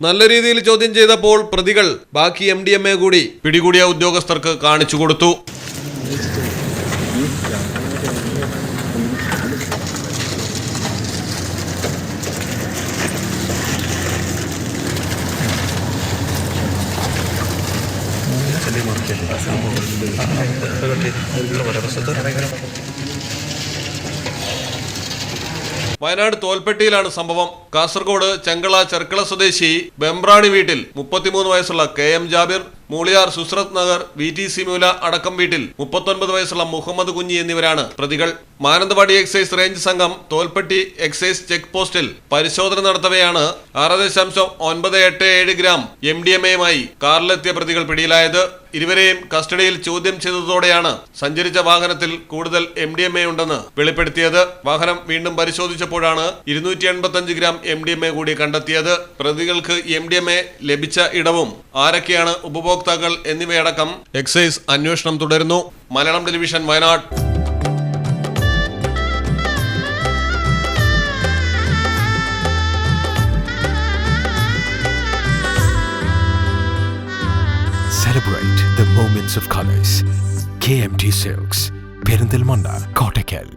നല്ല രീതിയിൽ ചോദ്യം ചെയ്തപ്പോൾ പ്രതികൾ ബാക്കി എം ഡി എം എ കൂടി പിടികൂടിയ ഉദ്യോഗസ്ഥർക്ക് കാണിച്ചു കൊടുത്തു വയനാട് തോൽപ്പെട്ടിയിലാണ് സംഭവം. കാസർഗോഡ് ചെങ്കള ചെർക്കള സ്വദേശി ബെമ്പ്രാണി വീട്ടിൽ മുപ്പത്തിമൂന്ന് വയസ്സുള്ള K M Jabir Muliyar Susrath Nagar V T സിമൂല അടക്കം വീട്ടിൽ മുപ്പത്തൊൻപത് വയസ്സുള്ള മുഹമ്മദ് കുഞ്ഞി എന്നിവരാണ് പ്രതികൾ. മാനന്തവാടി എക്സൈസ് റേഞ്ച് സംഘം തോൽപ്പെട്ടി എക്സൈസ് ചെക്ക് പോസ്റ്റിൽ പരിശോധന നടത്തവെയാണ് ആറ് ദശാംശം ഒൻപത് എട്ട് ഏഴ് ഗ്രാം എം ഡി എം എയുമായി കാറിലെത്തിയ പ്രതികൾ പിടിയിലായത്. ഇരുവരെയും കസ്റ്റഡിയിൽ ചോദ്യം ചെയ്തതോടെയാണ് സഞ്ചരിച്ച വാഹനത്തിൽ കൂടുതൽ എം ഡി എം എ ഉണ്ടെന്ന് വെളിപ്പെടുത്തിയത്. വാഹനം വീണ്ടും പരിശോധിച്ചപ്പോഴാണ് ഇരുന്നൂറ്റി എൺപത്തഞ്ച് gram M D M A കൂടി കണ്ടെത്തിയത്. പ്രതികൾക്ക് എം ഡി എം എ ലഭിച്ച ഇടവും ആരൊക്കെയാണ് ഉപഭോക്താക്കൾ എന്നിവയടക്കം എക്സൈസ് അന്വേഷണം തുടരുന്നു Malayalam television Wayanad Celebrate the moments of colors. KMT Silks, Perindalmanda, Kottakkal.